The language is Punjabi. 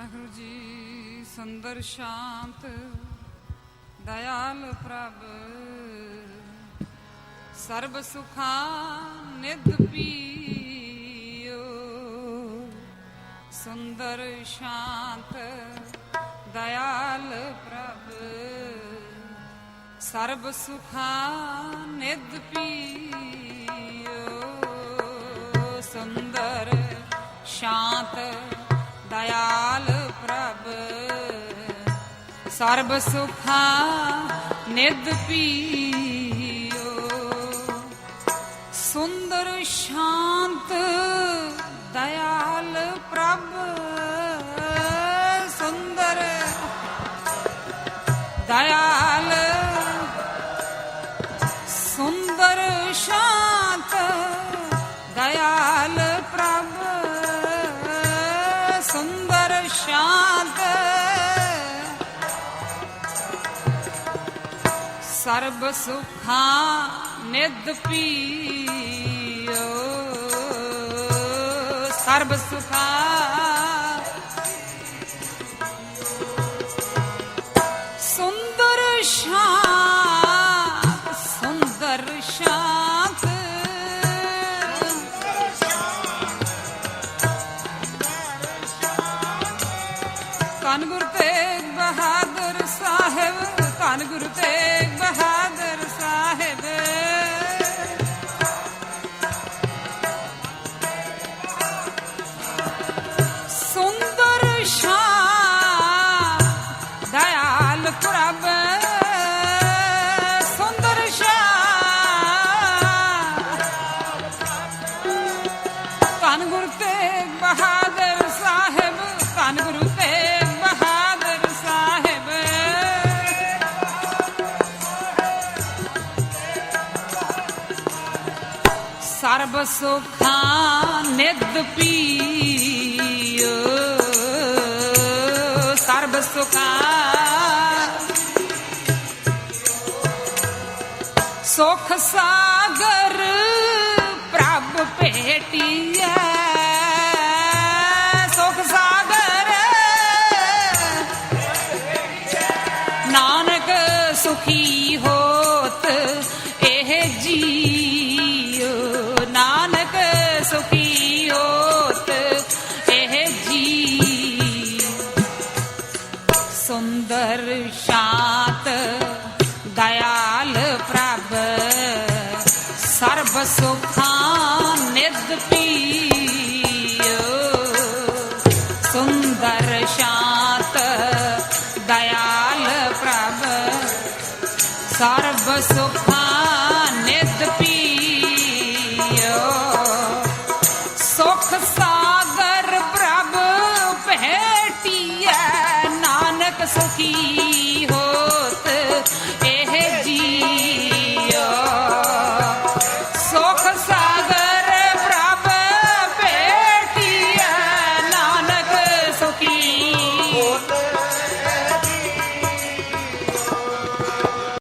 ਵਾਹਿਗੁਰੂ ਜੀ, ਸੁੰਦਰ, ਸ਼ਾਂਤ, ਦਇਆਲ ਪ੍ਰਭ। ਸਰਬ ਸੁਖਾ ਨਿਧ ਪੀਓ। ਸੁੰਦਰ, ਸ਼ਾਂਤ, ਦਇਆਲ ਪ੍ਰਭ। ਸਰਬ ਸੁਖਾ ਨਿਧ ਪੀਓ। ਸੁੰਦਰ, ਸ਼ਾਂਤ ਦਇਆਲ ਪ੍ਰਭ ਸਰਬ ਸੁਖਾ ਨਿਧ ਪੀਓ। ਸੁੰਦਰ ਸ਼ਾਂਤ ਦਇਆਲ ਪ੍ਰਭ ਸੁੰਦਰ ਦਇਆਲ ਸਰਬ ਸੁਖਾਂ ਨਿਧ ਪੀਓ ਸਰਬ ਸੁਖਾਂ ਸੁੰਦਰ ਸ਼ਾਂਤ ਸੁੰਦਰ ਸ਼ਾਂਤ ਦਇਆਲ ਪ੍ਰਭ ਸੁੰਦਰ ਸ਼ਾਂਤ ਧੰਨ ਗੁਰੂ ਤੇਗ ਬਹਾਦਰ ਸਾਹਿਬ ਧੰਨ ਗੁਰੂ ਤੇਗ ਬਹਾਦਰ ਸਾਹਿਬ। ਸਰਬ ਸੁਖਾਂ ਨਿਧ ਪੀਓ। ਸਰਬ ਸੁਖਾਂ ਸੁਖ ਸਾਗਰ ਸੁਖਾਂ ਨਿਧ ਪੀਓ। ਸੁੰਦਰ ਸ਼ਾਂਤ ਦਇਆਲ ਪ੍ਰਭ, ਸਰਬ ਸੁਖਾਂ ਨਿਧ ਪੀਓ। ਸੁਖ ਸਾਗਰ ਪ੍ਰਭ, ਭੇਟੀਐ ਨਾਨਕ ਸੁਖੀ